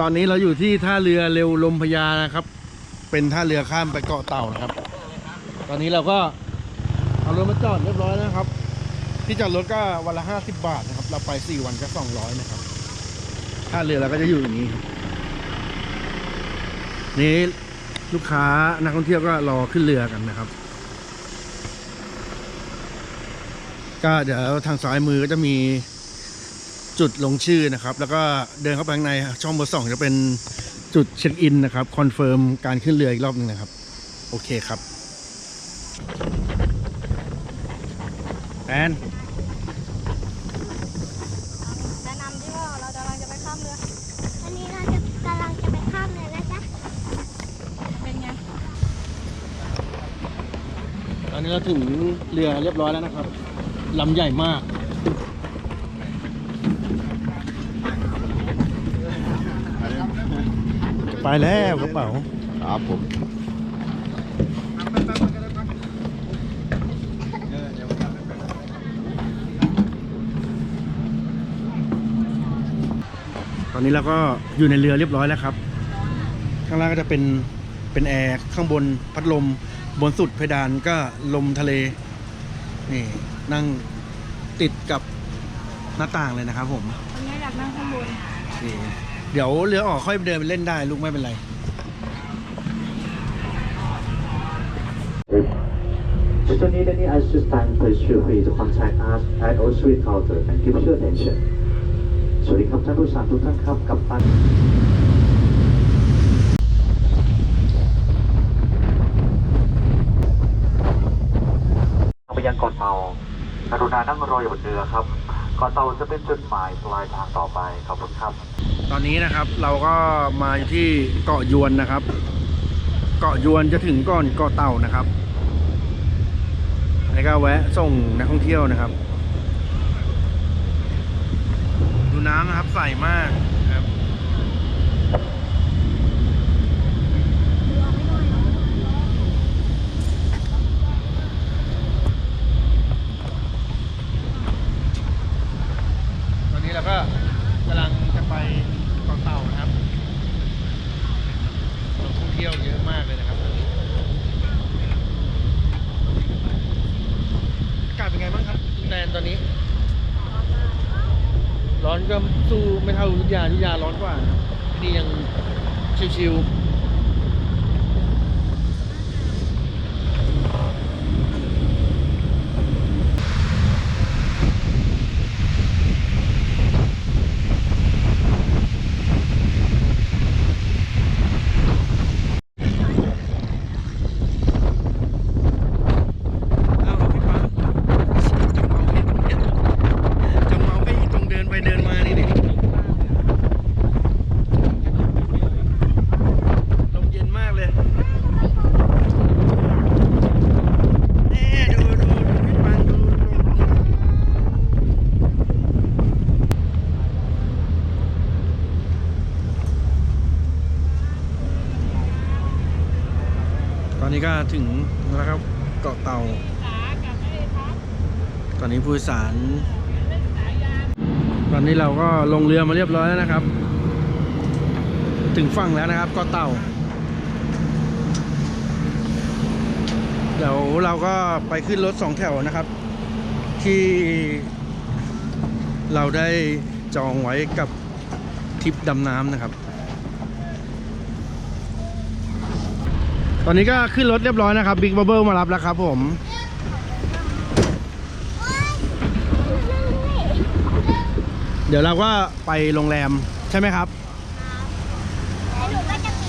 ตอนนี้เราอยู่ที่ท่าเรือเร็วลมพญานะครับ เป็นท่าเรือข้ามไปเกาะเต่านะครับ ตอนนี้เราก็เอารถมาจอดเรียบร้อยแล้วนะครับ ที่จอดรถก็วันละห้าสิบบาทนะครับ เราไปสี่วันก็สองร้อยนะครับท่าเรือเราก็จะอยู่อย่างนี้นี่ลูกค้านักท่องเที่ยวก็รอขึ้นเรือกันนะครับ ก็เดี๋ยวทางซ้ายมือก็จะมี จุดลงชื่อนะครับ แล้วก็เดินเข้าไปข้างในช่องเบอร์สองจะเป็นจุดเช็คอินนะครับคอนเฟิร์มการขึ้นเรืออีกรอบหนึงนะครับ โอเคครับแอนแนะนำที่ว่าเรากำลังจะไปข้ามเรือวันนี้เราจะกำลังจะไปข้ามเลยนะจ๊ะ เป็นไง ตอนนี้เราถึงเรือเรียบร้อยแล้วนะครับลำใหญ่มาก ไปแล้วกระเป๋าครับผมตอนนี้เราก็อยู่ในเรือเรียบร้อยแล้วครับ ข้างล่างก็จะเป็นเป็นแอร์ข้างบนพัดลม บนสุดเพดานก็ลมทะเลนี่นั่งติดกับหน้าต่างเลยนะครับผมวันนี้อยากนั่งข้างบนนี่ เดี๋ยวเรือออกค่อยเดินไปเล่นได้ลูกไม่เป็นไร Should you need any assistance, please feel free to contact us at our suite counter and give your attention. สวัสดีครับท่านผู้สารทุกท่านครับกับตันไปยังเกาะเตากรุณานั่งรออยู่บนเรือครับเกาะเตาจะเป็นจุดหมายปลายทางต่อไปขอบคุณครับ อนนี้นะครับเราก็มาอยู่ที่เกาะยวนนะครับ เกาะยวนจะถึงก่อนเกาะเต่านะครับแล้วก็แวะส่งนักท่องเที่ยวนะครับ ดูน้ำนะครับใสมากครับ ตอนนี้เราก็กำลังจะไปเกาะเต่านะครับนักท่องเที่ยวเยอะมากเลยนะครับอากาศเป็นไงบ้างครับคุณ แนนตอนนี้ ร้อนก็สู้ไม่เท่ายุธยายุธยาร้อนกว่า นี่ยังชิวๆอ้าวพี่ปั๊บจะเมาให้จะเมาให้ตรงเดินไปเดินมานี่ดิลมเย็นมากเลยแน่ดูดูดูพี่ปังดูดูตอนนี้ ก็ถึงแล้วครับเกาะเต่า ตอนนี้ผู้โดยสาร ตอนนี้เราก็ลงเรือมาเรียบร้อยแล้วนะครับ ถึงฝั่งแล้วนะครับเกาะเต่า เดี๋ยวเราก็ไปขึ้นรถสองแถวนะครับ ที่เราได้จองไว้กับทริปดำน้ำนะครับ ตอนนี้ก็ขึ้นรถเรียบร้อยนะครับบิ๊กบับเบิลมารับแล้วครับผมเดี๋ยวเราก็ไปโรงแรมใช่ไหมครับ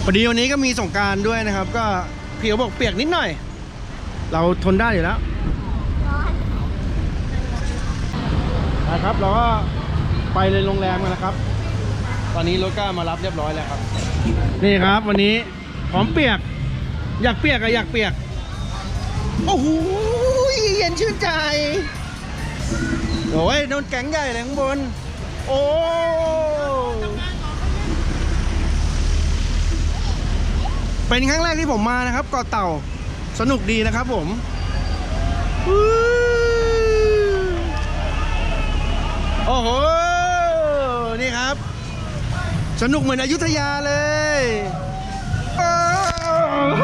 พอดีวันนี้ก็มีสงการด้วยนะครับ ก็พี่เขาบอกเปียกนิดหน่อย เราทนได้อยู่แล้วนนะครับเราก็ไปเลยโรงแรมกันนะครับ ตอนนี้รถก็มารับเรียบร้อยแล้วครับ นี่ครับวันนี้พร้อมเปียก อยากเปียกอะอยากเปียก โอ้โหเย็นชื่นใจ โอ้ยโดนแก๊งใหญ่เลยข้างบน โอ้เป็นครั้งแรกที่ผมมานะครับเกาะเต่าสนุกดีนะครับผมโอ้โห นี่ครับ สนุกเหมือนอยุธยาเลย เ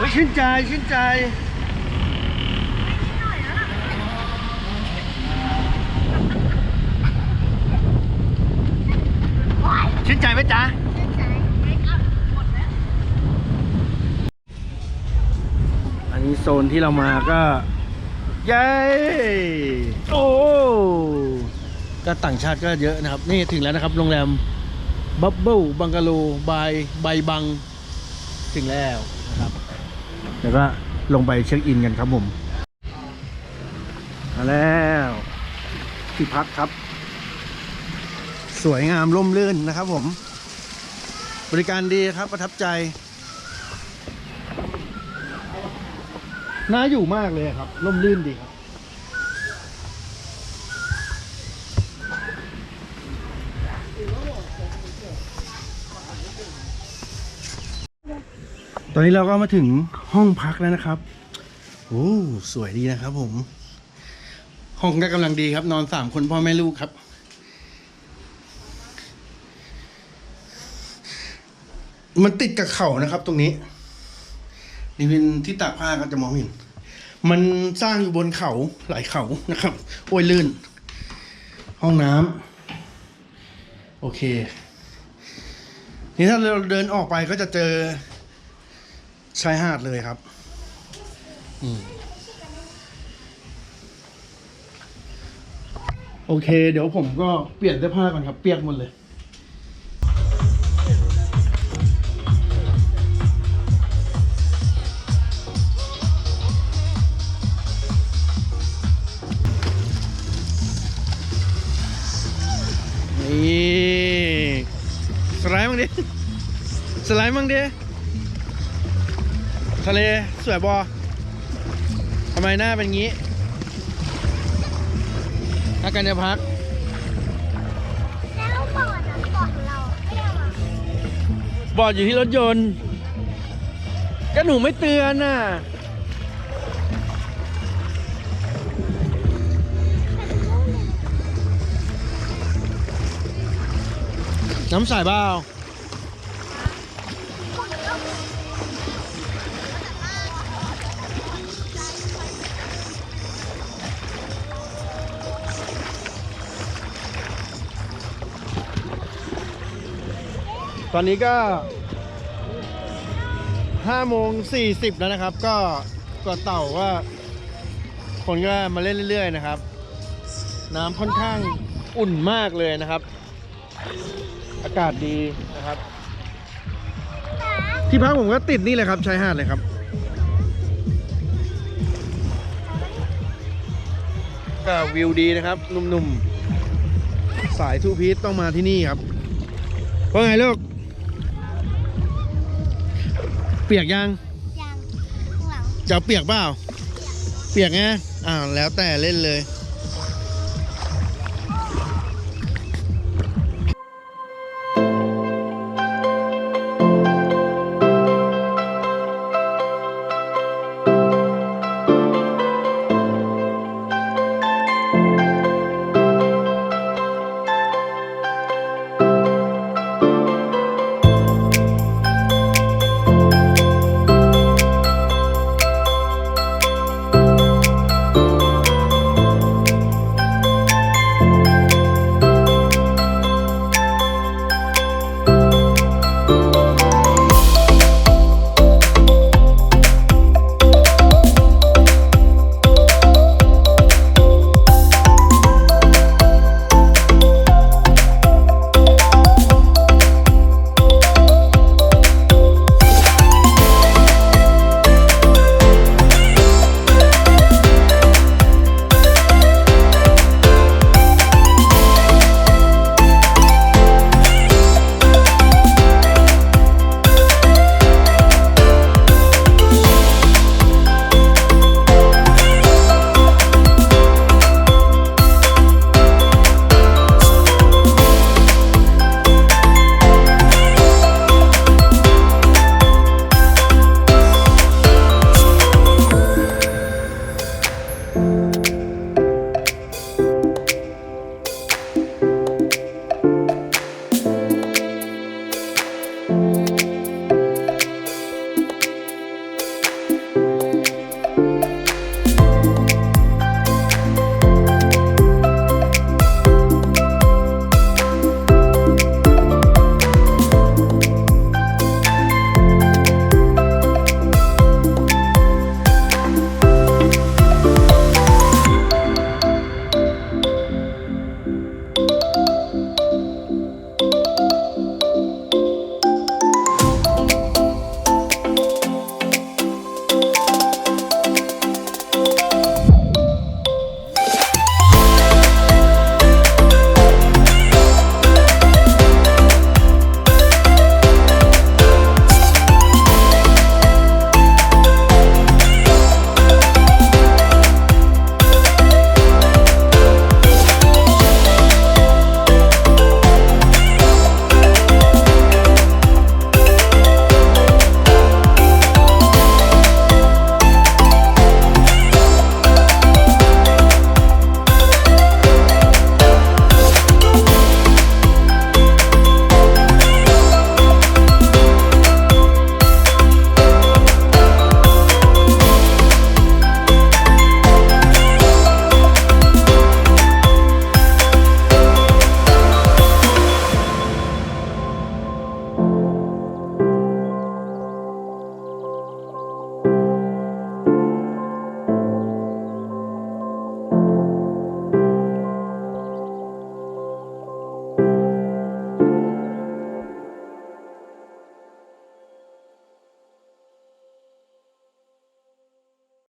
ฮ้ยชื่นใจชื่นใจชื่นใจไหมจ๊ะ โซนที่เรามาก็เย้โอ้ก็ต่างชาติก็เยอะนะครับ นี่ถึงแล้วนะครับ โรงแรมบับเบิลบังกาโลบายใบบัง ถึงแล้วนะครับเดี๋ยวก็ลงไปเช็คอินกันครับผมมาแล้วที่พักครับ สวยงามร่มรื่นนะครับผม บริการดีครับประทับใจ น่าอยู่มากเลยครับร่มรื่นดีครับ ตอนนี้เราก็มาถึงห้องพักแล้วนะครับโอ้สวยดีนะครับผม ห้องก็กำลังดีครับ นอนสามคนพ่อแม่ลูกครับ มันติดกับเขานะครับตรงนี้ นี่เป็นที่ตากผ้าก็จะมองเห็น มันสร้างอยู่บนเขาหลายเขานะครับ โอ้ยลื่น ห้องน้ำโอเค นี่ถ้าเราเดินออกไปก็จะเจอชายหาดเลยครับอโอเค เดี๋ยวผมก็เปลี่ยนเสื้อผ้าก่อนครับ เปียกหมดเลย งดิสไลด์มั้งดิทะเลสวยบอทำไมหน้าเป็นงี้อาการจะพัก แล้วก่อนนะก่อนเราไม่เอามาบอดอยู่ที่รถยนต์ ก็หนูไม่เตือนน่ะ น้ำใสเปล่า ตอนนี้ก็5โมง40แล้วนะครับ ก็ก็เต่าว่า คนก็มาเล่นเรื่อยๆนะครับ น้ำค่อนข้างอุ่นมากเลยนะครับ อากาศดีนะครับ ที่พักผมก็ติดนี่เลยครับชายหาดเลยครับ ก็วิวดีนะครับหนุ่มๆ สายทูพีทต้องมาที่นี่ครับว่าไงลูก เปียกยังยางข้างหลังจะเอาเปียกเปล่า เปียกไงอ้าวแล้วแต่เล่นเลย